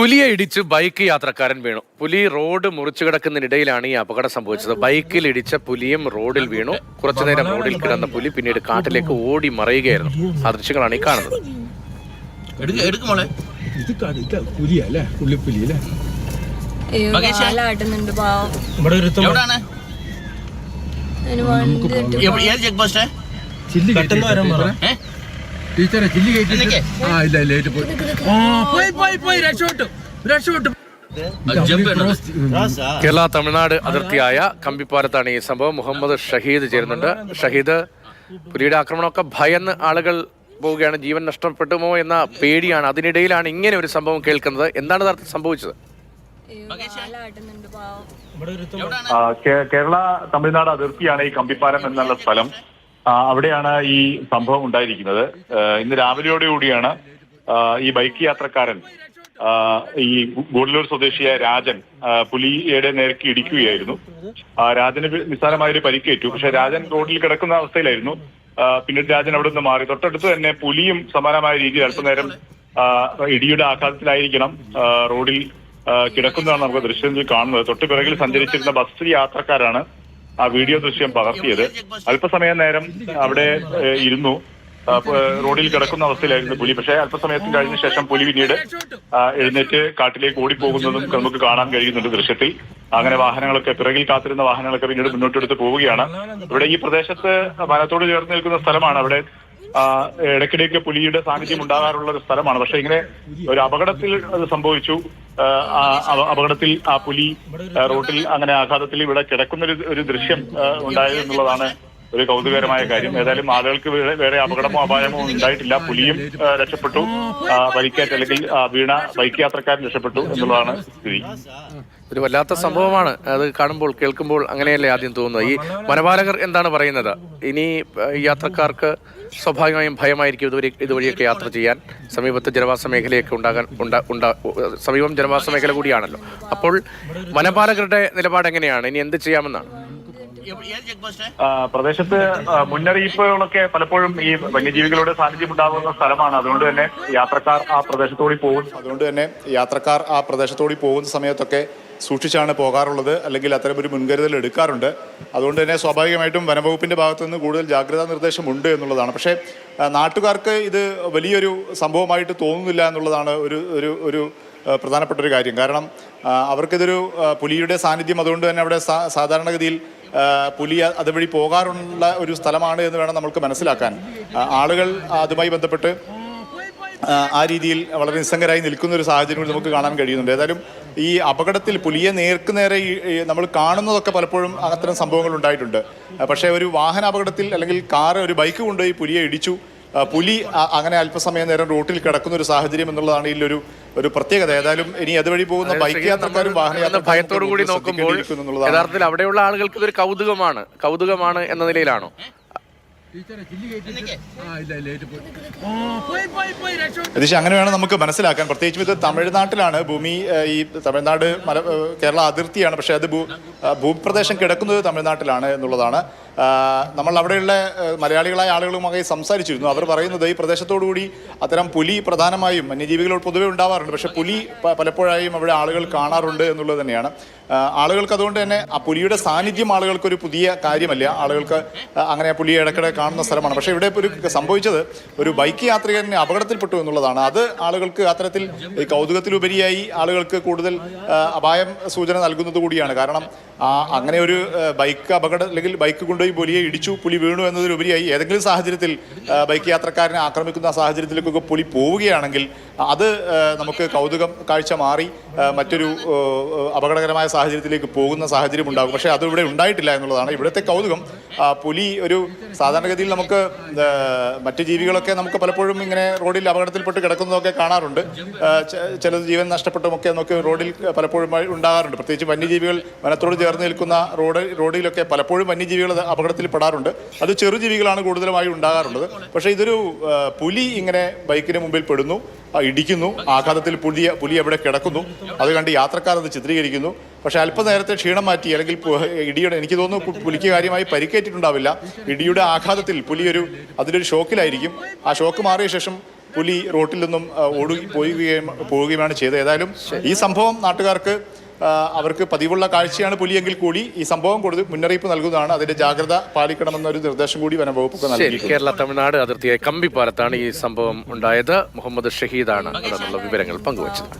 പുലിയെ ഇടിച്ച് ബൈക്ക് യാത്രക്കാരൻ വീണു. പുലി റോഡ് മുറിച്ചു കിടക്കുന്നതിനിടയിലാണ് ഈ അപകടം സംഭവിച്ചത്. ബൈക്കിൽ ഇടിച്ച പുലിയും റോഡിൽ വീണു. കുറച്ചുനേരം റോഡിൽ കിടന്ന പുലി പിന്നീട് കാട്ടിലേക്ക് ഓടി മറയുകയായിരുന്നു. ആ ദൃശ്യങ്ങളാണ് ഈ കാണുന്നത്. ചെക്ക് പോസ്റ്റ് ടീച്ചറെ ചില്ലി കയറ്റി ആ ഇല്ല ഇല്ല പോയി. ആ പോയി പോയി പോയി രക്ഷപ്പെട്ടു. രക്ഷപ്പെട്ടു. കേരള തമിഴ്നാട് അതിർത്തിയായ കമ്പിപ്പാലത്താണ് ഈ സംഭവം. മുഹമ്മദ് ഷഹീദ് ചേരുന്നുണ്ട്. ഷഹീദ് പുലിയുടെ ആക്രമണമൊക്കെ ഭയന്ന് ആളുകൾ പോവുകയാണ്. ജീവൻ നഷ്ടപ്പെട്ടുമോ എന്ന പേടിയാണ്. അതിനിടയിലാണ് ഇങ്ങനെ ഒരു സംഭവം കേൾക്കുന്നത്. എന്താണ് യഥാർത്ഥത്തിൽ സംഭവിച്ചത്? കേരള തമിഴ്നാട് അതിർത്തിയാണ് ഈ കമ്പിപ്പാലം എന്നുള്ള സ്ഥലം. അവിടെയാണ് ഈ സംഭവം ഉണ്ടായിരിക്കുന്നത്. ഇന്ന് രാവിലെയോടുകൂടിയാണ് കൂടിയാണ് ഈ ബൈക്ക് യാത്രക്കാരൻ ഈ ഗൂഡല്ലൂർ സ്വദേശിയായ രാജൻ പുലിയുടെ നേരക്ക് ഇടിക്കുകയായിരുന്നു. രാജന് നിസ്സാരമായ നിസ്സാരമായൊരു പരിക്കേറ്റു. പക്ഷെ രാജൻ റോഡിൽ കിടക്കുന്ന അവസ്ഥയിലായിരുന്നു. പിന്നീട് രാജൻ അവിടെ നിന്ന് മാറി. തൊട്ടടുത്ത് തന്നെ പുലിയും സമാനമായ രീതിയിൽ അല്പനേരം ഇടിയുടെ ആഘാതത്തിലായിരിക്കണം റോഡിൽ കിടക്കുന്നതാണ് നമുക്ക് ദൃശ്യത്തിൽ കാണുന്നത്. തൊട്ടു പിറകിൽ സഞ്ചരിച്ചിരുന്ന ബസ് യാത്രക്കാരാണ് ആ വീഡിയോ ദൃശ്യം പകർത്തിയത്. അല്പസമയം നേരം അവിടെ ഇരുന്നു. റോഡിൽ കിടക്കുന്ന അവസ്ഥയിലായിരുന്നു പുലി. പക്ഷേ അല്പസമയത്തിന് കഴിഞ്ഞ ശേഷം പുലി പിന്നീട് എഴുന്നേറ്റ് കാട്ടിലേക്ക് ഓടിപ്പോകുന്നതും നമുക്ക് കാണാൻ കഴിയുന്നുണ്ട് ദൃശ്യത്തിൽ. അങ്ങനെ വാഹനങ്ങളൊക്കെ പിറകിൽ കാത്തിരുന്ന വാഹനങ്ങളൊക്കെ പിന്നീട് മുന്നോട്ടെടുത്ത് പോവുകയാണ്. ഇവിടെ ഈ പ്രദേശത്ത് വനത്തോട് ചേർന്ന് നിൽക്കുന്ന സ്ഥലമാണ്. അവിടെ ഇടയ്ക്കിടയ്ക്ക് പുലിയുടെ സാന്നിധ്യം ഉണ്ടാകാറുള്ള ഒരു സ്ഥലമാണ്. പക്ഷെ ഇങ്ങനെ ഒരു അപകടത്തിൽ അത് സംഭവിച്ചു. അപകടത്തിൽ ആ പുലി റോട്ടിൽ അങ്ങനെ ആഘാതത്തിൽ ഇവിടെ കിടക്കുന്ന ഒരു ദൃശ്യം ഉണ്ടായത് എന്നുള്ളതാണ് ഒരു കൗതുകകരമായ കാര്യം. ഏതായാലും ആളുകൾക്ക് വേറെ അപകടമോ അപായമോ ഉണ്ടായിട്ടില്ല. പുലിയും രക്ഷപ്പെട്ടു. ആ, അല്ലെങ്കിൽ വീണ ബൈക്ക് യാത്രക്കാരൻ രക്ഷപ്പെട്ടു എന്നുള്ളതാണ് സ്ഥിതി. ഒരു വല്ലാത്ത സംഭവമാണ്. അത് കാണുമ്പോൾ കേൾക്കുമ്പോൾ അങ്ങനെയല്ലേ ആദ്യം തോന്നുന്നത്. ഈ വനപാലകർ എന്താണ് പറയുന്നത്? ഇനി യാത്രക്കാർക്ക് സ്വാഭാവികമായും ഭയമായിരിക്കും ഇതുവരെ ഇതുവഴിയൊക്കെ യാത്ര ചെയ്യാൻ. സമീപത്ത് ജനവാസ മേഖലയൊക്കെ ഉണ്ടാകാൻ ഉണ്ടാ ഉണ്ടാ സമീപം ജനവാസ മേഖല കൂടിയാണല്ലോ. അപ്പോൾ വനപാലകരുടെ നിലപാട് എങ്ങനെയാണ്? ഇനി എന്ത് ചെയ്യാമെന്നാണ്? പ്രദേശത്ത് മുന്നറിയിപ്പുകളൊക്കെ പലപ്പോഴും ഈ വന്യജീവികളുടെ സാന്നിധ്യം ഉണ്ടാകുന്ന സ്ഥലമാണ്. അതുകൊണ്ട് തന്നെ യാത്രക്കാർ ആ പ്രദേശത്തോടി പോകും. അതുകൊണ്ട് തന്നെ യാത്രക്കാർ ആ പ്രദേശത്തോടി പോകുന്ന സമയത്തൊക്കെ സൂക്ഷിച്ചാണ് പോകാറുള്ളത്. അല്ലെങ്കിൽ അത്തരം ഒരു മുൻകരുതൽ എടുക്കാറുണ്ട്. അതുകൊണ്ട് തന്നെ സ്വാഭാവികമായിട്ടും വനംവകുപ്പിന്റെ ഭാഗത്തു നിന്ന് കൂടുതൽ ജാഗ്രതാ നിർദ്ദേശമുണ്ട് എന്നുള്ളതാണ്. പക്ഷേ നാട്ടുകാർക്ക് ഇത് വലിയൊരു സംഭവമായിട്ട് തോന്നുന്നില്ല എന്നുള്ളതാണ് ഒരു ഒരു ഒരു പ്രധാനപ്പെട്ട ഒരു കാര്യം. കാരണം അവർക്കിതൊരു പുലിയുടെ സാന്നിധ്യം അതുകൊണ്ട് തന്നെ അവിടെ സാധാരണഗതിയിൽ പുലി അതുവഴി പോകാറുള്ള ഒരു സ്ഥലമാണ് എന്ന് വേണം നമ്മൾക്ക് മനസ്സിലാക്കാൻ. ആളുകൾ അതുമായി ബന്ധപ്പെട്ട് ആ, രീതിയിൽ വളരെ നിസ്സംഗരായി നിൽക്കുന്ന ഒരു സാഹചര്യം നമുക്ക് കാണാൻ കഴിയുന്നുണ്ട്. ഏതായാലും ഈ അപകടത്തിൽ പുലിയെ നേർക്ക് നേരെ നമ്മൾ കാണുന്നതൊക്കെ പലപ്പോഴും അത്തരം സംഭവങ്ങൾ ഉണ്ടായിട്ടുണ്ട്. പക്ഷേ ഒരു വാഹന അപകടത്തിൽ അല്ലെങ്കിൽ കാർ ഒരു ബൈക്ക് കൊണ്ടുപോയി പുലിയെ ഇടിച്ചു. പുലി അങ്ങനെ അല്പസമയം നേരം റോട്ടിൽ കിടക്കുന്ന ഒരു സാഹചര്യം എന്നുള്ളതാണ് ഇതിലൊരു ഒരു പ്രത്യേകത. ഏതായാലും ഇനി അതുവഴി പോകുന്ന ബൈക്ക് യാത്രക്കാരും വാഹന ഭയത്തോടു കൂടി നോക്കുമ്പോൾ യഥാർത്ഥത്തിൽ അവിടെയുള്ള ആളുകൾക്ക് ഇതൊരു കൗതുകമാണ്. കൗതുകമാണ് എന്ന നിലയിലാണോ? രതീഷ് അങ്ങനെ വേണം നമുക്ക് മനസ്സിലാക്കാൻ. പ്രത്യേകിച്ചും ഇത് തമിഴ്നാട്ടിലാണ്. ഭൂമി ഈ തമിഴ്നാട് മല കേരള അതിർത്തിയാണ്. പക്ഷേ അത് ഭൂപ്രദേശം കിടക്കുന്നത് തമിഴ്നാട്ടിലാണ് എന്നുള്ളതാണ്. നമ്മൾ അവിടെയുള്ള മലയാളികളായ ആളുകളുമായി സംസാരിച്ചിരുന്നു. അവർ പറയുന്നത് ഈ പ്രദേശത്തോടുകൂടി അത്തരം പുലി പ്രധാനമായും വന്യജീവികൾ പൊതുവെ ഉണ്ടാവാറുണ്ട്. പക്ഷേ പുലി പലപ്പോഴായും അവിടെ ആളുകൾ കാണാറുണ്ട് എന്നുള്ളത് തന്നെയാണ്. ആളുകൾക്ക് അതുകൊണ്ട് തന്നെ ആ പുലിയുടെ സാന്നിധ്യം ആളുകൾക്ക് ഒരു പുതിയ കാര്യമല്ല. ആളുകൾക്ക് അങ്ങനെ പുലിയെ ഇടയ്ക്കിടെ കാണുന്ന സ്ഥലമാണ്. പക്ഷേ ഇവിടെ ഒരു സംഭവിച്ചത് ഒരു ബൈക്ക് യാത്രികനെ അപകടത്തിൽപ്പെട്ടു എന്നുള്ളതാണ്. അത് ആളുകൾക്ക് അത്തരത്തിൽ കൗതുകത്തിലുപരിയായി ആളുകൾക്ക് കൂടുതൽ അപായം സൂചന നൽകുന്നത് കൂടിയാണ്. കാരണം അങ്ങനെ ഒരു ബൈക്ക് അപകടം അല്ലെങ്കിൽ ബൈക്ക് കൊണ്ടുപോയി പുലിയെ ഇടിച്ചു പുലി വീണു എന്നതിലുപരിയായി ഏതെങ്കിലും സാഹചര്യത്തിൽ ബൈക്ക് യാത്രക്കാരനെ ആക്രമിക്കുന്ന സാഹചര്യത്തിലേക്കൊക്കെ പുലി പോവുകയാണെങ്കിൽ അത് നമുക്ക് കൗതുകം കാഴ്ച മാറി മറ്റൊരു അപകടകരമായ സാഹചര്യത്തിലേക്ക് പോകുന്ന സാഹചര്യം ഉണ്ടാകും. പക്ഷേ അത് ഇവിടെ ഉണ്ടായിട്ടില്ല എന്നുള്ളതാണ് ഇവിടുത്തെ കൗതുകം. പുലി ഒരു സാധാരണഗതിയിൽ നമുക്ക് മറ്റ് ജീവികളൊക്കെ നമുക്ക് പലപ്പോഴും ഇങ്ങനെ റോഡിൽ അപകടത്തിൽപ്പെട്ട് കിടക്കുന്നതൊക്കെ കാണാറുണ്ട്. ചിലത് ജീവൻ നഷ്ടപ്പെട്ടുമൊക്കെ നമുക്ക് റോഡിൽ പലപ്പോഴും ഉണ്ടാകാറുണ്ട്. പ്രത്യേകിച്ച് വന്യജീവികൾ വനത്തോട് ചേർന്ന് നിൽക്കുന്ന റോഡ് റോഡിലൊക്കെ പലപ്പോഴും വന്യജീവികൾ അപകടത്തിൽ പെടാറുണ്ട് അത് ചെറുജീവികളാണ് കൂടുതലുമായി ഉണ്ടാകാറുള്ളത്. പക്ഷേ ഇതൊരു പുലി ഇങ്ങനെ ബൈക്കിന് മുമ്പിൽ പെടുന്നു ഇടിക്കുന്നു ആഘാതത്തിൽ പുലിയ പുലി അവിടെ കിടക്കുന്നു. അത് കണ്ട് യാത്രക്കാർ അത് ചിത്രീകരിക്കുന്നു. പക്ഷേ അല്പനേരത്തെ ക്ഷീണം മാറ്റി അല്ലെങ്കിൽ ഇടിയുടെ എനിക്ക് തോന്നുന്നു പുലിക്ക് കാര്യമായി പരിക്കേറ്റിട്ടുണ്ടാവില്ല. ഇടിയുടെ ആഘാതത്തിൽ പുലി ഒരു അതിലൊരു ഷോക്കിലായിരിക്കും. ആ ഷോക്ക് മാറിയ ശേഷം പുലി റോട്ടിൽ നിന്നും ഓടി പോവുകയും പോവുകയുമാണ് ചെയ്തത്. ഏതായാലും ഈ സംഭവം നാട്ടുകാർക്ക് അവർക്ക് പതിവുള്ള കാഴ്ചയാണ് പുലിയെങ്കിൽ കൂടി ഈ സംഭവം കൊടുത്ത് മുന്നറിയിപ്പ് നൽകുന്നതാണ്. അതിന്റെ ജാഗ്രത പാലിക്കണമെന്നൊരു നിർദ്ദേശം കൂടി വനം വകുപ്പൊക്കെ നൽകിയിട്ടുണ്ട്. കേരള തമിഴ്നാട് അതിർത്തിയായ കമ്പിപ്പാലത്താണ് ഈ സംഭവം ഉണ്ടായത്. മുഹമ്മദ് ഷഹീദാണ് വിവരങ്ങൾ പങ്കുവച്ചത്.